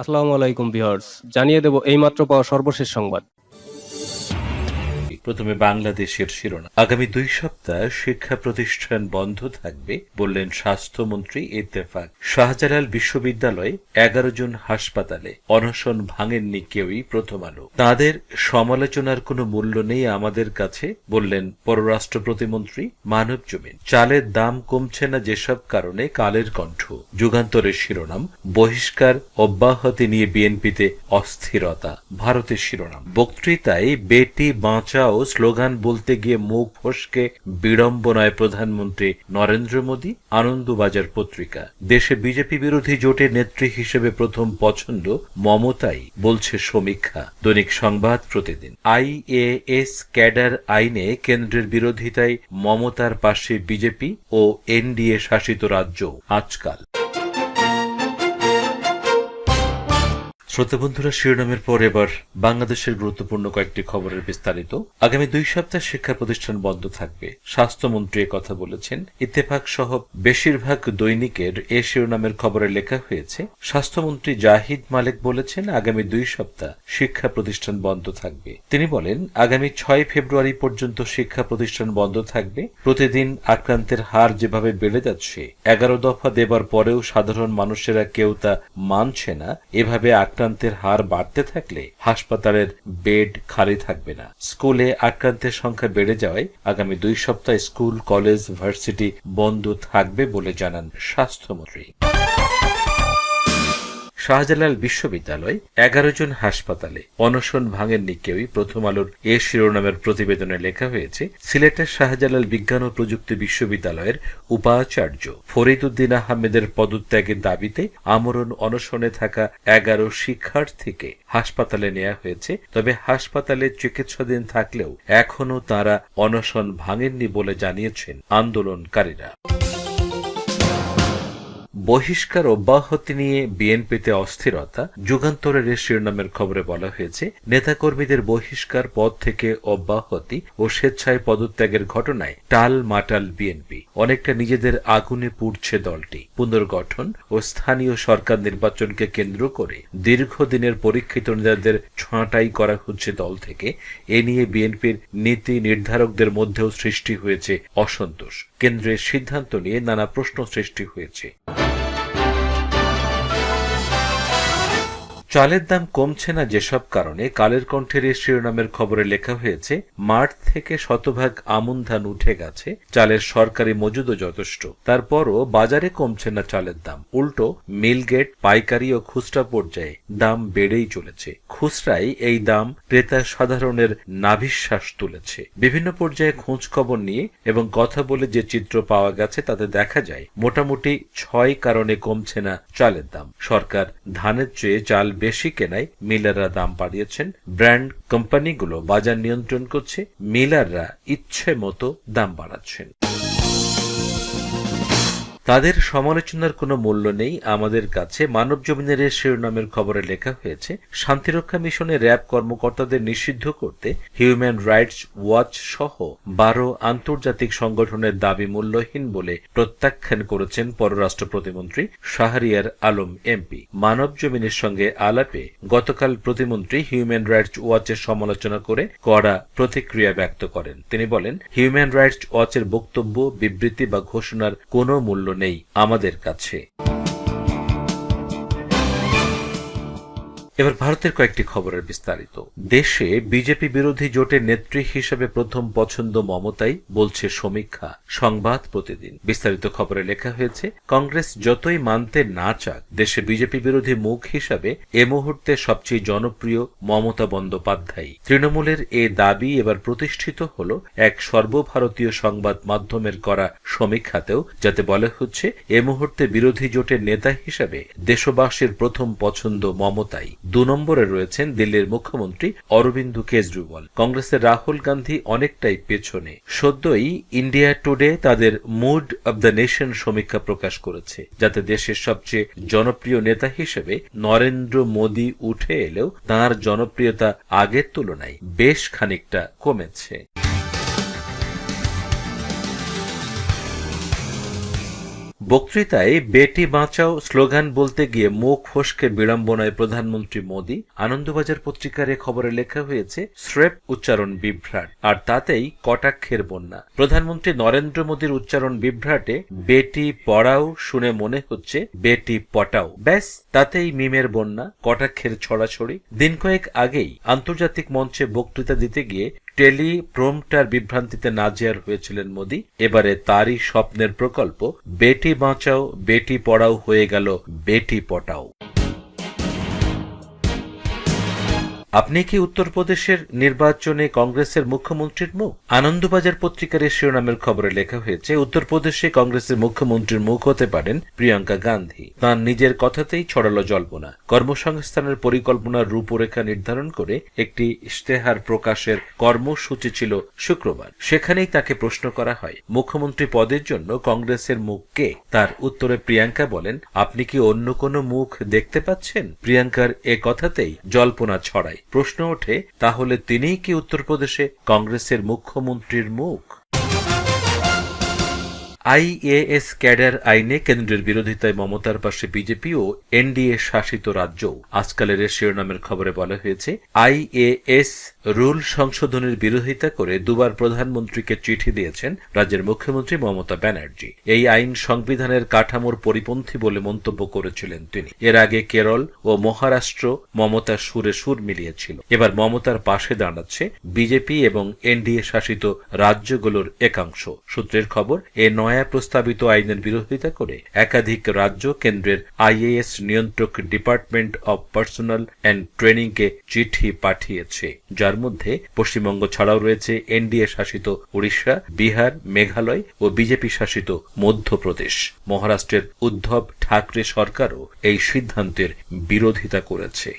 আসসালামু আলাইকুম ভিউয়ার্স। জানিয়ে দেব এইমাত্র পাওয়া সর্বশেষ সংবাদ। প্রথমে বাংলাদেশের শিরোনাম। আগামী দুই সপ্তাহ শিক্ষা প্রতিষ্ঠান বন্ধ থাকবে, বললেন স্বাস্থ্যমন্ত্রী ইত্তেফাক। শাহজালাল বিশ্ববিদ্যালয়ে এগারো জন হাসপাতালে অনশন ভাঙেননি কেউই প্রথম আলো। তাদের সমালোচনার কোনো মূল্য নেই আমাদের কাছে, বললেন পররাষ্ট্র প্রতিমন্ত্রী মানব জমিন। চালের দাম কমছে না যেসব কারণে কালের কণ্ঠ। যুগান্তরের শিরোনাম, বহিষ্কার অব্যাহতি নিয়ে বিএনপিতে অস্থিরতা। ভারতের শিরোনাম, বক্তৃতায় বেটি বাঁচাও স্লোগান বলতে গিয়ে মুখ ফসকে বিড়ম্বনায় প্রধানমন্ত্রী নরেন্দ্র মোদী আনন্দবাজার পত্রিকা। দেশে বিজেপি বিরোধী জোটের নেত্রী হিসেবে প্রথম পছন্দ মমতাই, বলছে সমীক্ষা। দৈনিক সংবাদ প্রতিদিন। আইএএস ক্যাডার আইনে কেন্দ্রের বিরোধিতায় মমতার পাশে বিজেপি ও এনডিএ শাসিত রাজ্য আজকাল। শ্রোতা বন্ধুরা শিরোনামের পর এবার বাংলাদেশের গুরুত্বপূর্ণ কয়েকটি খবরের বিস্তারিত। আগামী দুই সপ্তাহ শিক্ষা প্রতিষ্ঠান বন্ধ থাকবে। স্বাস্থ্যমন্ত্রী কথা বলেছেন। ইত্তেফাক সহ বেশিরভাগ দৈনিকের এ শিরোনামের খবরে লেখা হয়েছে, স্বাস্থ্যমন্ত্রী জাহিদ মালিক বলেছেন আগামী দুই সপ্তাহ শিক্ষা প্রতিষ্ঠান বন্ধ থাকবে। তিনি বলেন, আগামী ছয় ফেব্রুয়ারি পর্যন্ত শিক্ষা প্রতিষ্ঠান বন্ধ থাকবে। প্রতিদিন আক্রান্তের হার যেভাবে বেড়ে যাচ্ছে, এগারো দফা দেবার পরেও সাধারণ মানুষেরা কেউ তা মানছে না। এভাবে আক্রান্তের হার বাড়তে থাকলে হাসপাতালের বেড খালি থাকবে না। স্কুলে আক্রান্তের সংখ্যা বেড়ে যাওয়ায় আগামী দুই সপ্তাহ স্কুল, কলেজ, ভার্সিটি বন্ধ থাকবে বলে জানান স্বাস্থ্যমন্ত্রী। শাহজালাল বিশ্ববিদ্যালয় এগারো জন হাসপাতালে অনশন ভাঙেননি কেউই। প্রথম আলোর এ শিরোনামের প্রতিবেদনে লেখা হয়েছে, সিলেটের শাহজালাল বিজ্ঞান ও প্রযুক্তি বিশ্ববিদ্যালয়ের উপাচার্য ফরিদুদ্দিন আহমেদের পদত্যাগের দাবিতে আমরণ অনশনে থাকা এগারো শিক্ষার্থীকে হাসপাতালে নেওয়া হয়েছে। তবে হাসপাতালে চিকিৎসাধীন থাকলেও এখনও তারা অনশন ভাঙেননি বলে জানিয়েছেন আন্দোলনকারীরা। বহিষ্কার অব্যাহতি নিয়ে বিএনপিতে অস্থিরতা, যুগান্তরের শিরোনামের খবরে বলা হয়েছে, নেতাকর্মীদের বহিষ্কার পদ থেকে অব্যাহতি ও স্বেচ্ছায় পদত্যাগের ঘটনায় টাল মাটাল বিএনপি। অনেকটা নিজেদের আগুনে পুড়ছে দলটি। পুনর্গঠন ও স্থানীয় সরকার নির্বাচনকে কেন্দ্র করে দীর্ঘদিনের পরীক্ষিত নেতাদের ছাঁটাই করা হচ্ছে দল থেকে। এ নিয়ে বিএনপির নীতি নির্ধারকদের মধ্যেও সৃষ্টি হয়েছে অসন্তোষ। কেন্দ্রের সিদ্ধান্ত নিয়ে নানা প্রশ্ন সৃষ্টি হয়েছে। চালের দাম কমছে না যেসব কারণে কালের কণ্ঠের এই শিরোনামের খবরে লেখা হয়েছে, মাঠ থেকে শতভাগ আমন ধান উঠে গেছে, চালের সরকারি মজুদও যথেষ্ট। তারপরও বাজারে কমছে না চালের দাম। উল্টো, মিলগেট, পাইকারি ও খুচরা পর্যায়ে দাম বেড়েই চলেছে। খুচরাই এই দাম ক্রেতা সাধারণের নাভিশ্বাস তুলেছে। বিভিন্ন পর্যায়ে খোঁজ খবর নিয়ে এবং কথা বলে যে চিত্র পাওয়া গেছে তাতে দেখা যায়, মোটামুটি ছয় কারণে কমছে না চালের দাম। সরকার ধানের চেয়ে চাল বেশি কেনায় মিলাররা দাম বাড়িয়েছেন। ব্র্যান্ড কোম্পানিগুলো বাজার নিয়ন্ত্রণ করছে, মিলাররা ইচ্ছে মতো দাম বাড়াচ্ছেন। তাদের সমালোচনার কোনো মূল্য নেই। আমাদের কাছে মানব জমিনের শিরোনামের খবরে লেখা হয়েছে, শান্তিরক্ষা মিশনে র্যাব কর্মকর্তাদের নিষিদ্ধ করতে হিউম্যান রাইটস ওয়াচ সহ বারো আন্তর্জাতিক সংগঠনের দাবি মূল্যহীন বলে প্রত্যাখ্যান করেছেন পররাষ্ট্র প্রতিমন্ত্রী শাহরিয়ার আলম এমপি। মানব জমিনের সঙ্গে আলাপে গতকাল প্রতিমন্ত্রী হিউম্যান রাইটস ওয়াচের সমালোচনা করে কড়া প্রতিক্রিয়া ব্যক্ত করেন। তিনি বলেন, হিউম্যান রাইটস ওয়াচের বক্তব্য, বিবৃতি বা ঘোষণার কোনো মূল্য নেই আমাদের কাছে। এবার ভারতের কয়েকটি খবরের বিস্তারিত। দেশে বিজেপি বিরোধী জোটের নেত্রী হিসেবে প্রথম পছন্দ মমতাই বলছে সমীক্ষা, সংবাদ প্রতিদিন। বিস্তারিত খবরে লেখা হয়েছে, কংগ্রেস যতই মানতে না চাক, দেশে বিজেপি বিরোধী মুখ হিসাবে এ মুহূর্তে সবচেয়ে জনপ্রিয় মমতা বন্দ্যোপাধ্যায় তৃণমূলের এ দাবি এবার প্রতিষ্ঠিত হল এক সর্বভারতীয় সংবাদ মাধ্যমের করা সমীক্ষাতেও, যাতে বলা হচ্ছে, এ মুহূর্তে বিরোধী জোটের নেতা হিসাবে দেশবাসীর প্রথম পছন্দ মমতাই। দু নম্বরে রয়েছেন দিল্লির মুখ্যমন্ত্রী অরবিন্দ কেজরিওয়াল। কংগ্রেসের রাহুল গান্ধী অনেকটাই পেছনে। সদ্যই ইন্ডিয়া টুডে তাদের মুড অব দ্য নেশন সমীক্ষা প্রকাশ করেছে, যাতে দেশের সবচেয়ে জনপ্রিয় নেতা হিসেবে নরেন্দ্র মোদী উঠে এলেও তাঁর জনপ্রিয়তা আগের তুলনায় বেশ খানিকটা কমেছে। বক্তৃতায় বেটি বাঁচাও স্লোগান বলতে গিয়ে মুখ ফসকে বিড়ম্বনায় প্রধানমন্ত্রী মোদী, আনন্দবাজার পত্রিকার খবরে লেখা হয়েছে স্রেপ উচ্চারণ বিভ্রাট, আর তাতেই কটাক্ষের বন্যা। প্রধানমন্ত্রী নরেন্দ্র মোদীর উচ্চারণ বিভ্রাটে বেটি পড়াও শুনে মনে হচ্ছে বেটি পটাও। ব্যাস, তাতেই মিমের বন্যা, কটাক্ষের ছড়াছড়ি। দিন কয়েক আগেই আন্তর্জাতিক মঞ্চে বক্তৃতা দিতে গিয়ে টেলি প্রোমটার বিভ্রান্তিতে নাজিয়ার হয়েছিলেন মোদি। এবারে তারই স্বপ্নের প্রকল্প, বেটি বাঁচাও, বেটি পড়াও হয়ে গেল, বেটি পটাও। আপনি কি উত্তরপ্রদেশের নির্বাচনে কংগ্রেসের মুখ্যমন্ত্রীর মুখ? আনন্দবাজার পত্রিকার এই শিরোনামের খবরে লেখা হয়েছে, উত্তরপ্রদেশে কংগ্রেসের মুখ্যমন্ত্রীর মুখ হতে পারেন প্রিয়াঙ্কা গান্ধী। তাঁর নিজের কথাতেই ছড়ালো জল্পনা। কর্মসংস্থানের পরিকল্পনার রূপরেখা নির্ধারণ করে একটি ইশতেহার প্রকাশের কর্মসূচি ছিল শুক্রবার। সেখানেই তাকে প্রশ্ন করা হয়, মুখ্যমন্ত্রী পদের জন্য কংগ্রেসের মুখ কে? তার উত্তরে প্রিয়াঙ্কা বলেন, আপনি কি অন্য কোনো মুখ দেখতে পাচ্ছেন? প্রিয়াঙ্কার এ কথাতেই জল্পনা ছড়ায়। প্রশ্ন ওঠে, তাহলে তিনিই কি উত্তরপ্রদেশে কংগ্রেসের মুখ্যমন্ত্রীর মুখ? আইএএস ক্যাডার আইনে কেন্দ্রের বিরোধিতায় মমতার পাশে বিজেপি ও এনডিএ শাসিত রাজ্য। আজকালের শিরোনামের খবরে বলা হয়েছে আইএএস রুল সংশোধনের বিরোধিতা করে দুবার প্রধানমন্ত্রীকে চিঠি দিয়েছেন রাজ্যের মুখ্যমন্ত্রী মমতা ব্যানার্জি। এই আইন সংবিধানের কাঠামোর পরিপন্থী বলে মন্তব্য করেছিলেন তিনি। এর আগে কেরল ও মহারাষ্ট্র মমতার সুরে সুর মিলিয়েছিল। এবার মমতার পাশে দাঁড়াচ্ছে বিজেপি এবং এনডিএ শাসিত রাজ্যগুলোর একাংশ। সূত্রের খবর, এ নয়া প্রস্তাবিত আইনের বিরোধিতা করে একাধিক রাজ্য কেন্দ্রের আইএএস নিয়ন্ত্রক ডিপার্টমেন্ট অব পার্সোনাল অ্যান্ড ট্রেনিংকে চিঠি পাঠিয়েছে, যার মধ্যে পশ্চিমবঙ্গ ছাড়াও রয়েছে এনডিএ শাসিত উড়িষ্যা বিহার, মেঘালয় ও বিজেপি শাসিত মধ্যপ্রদেশ। মহারাষ্ট্রের উদ্ধব ঠাকরে সরকারও এই সিদ্ধান্তের বিরোধিতা করেছে।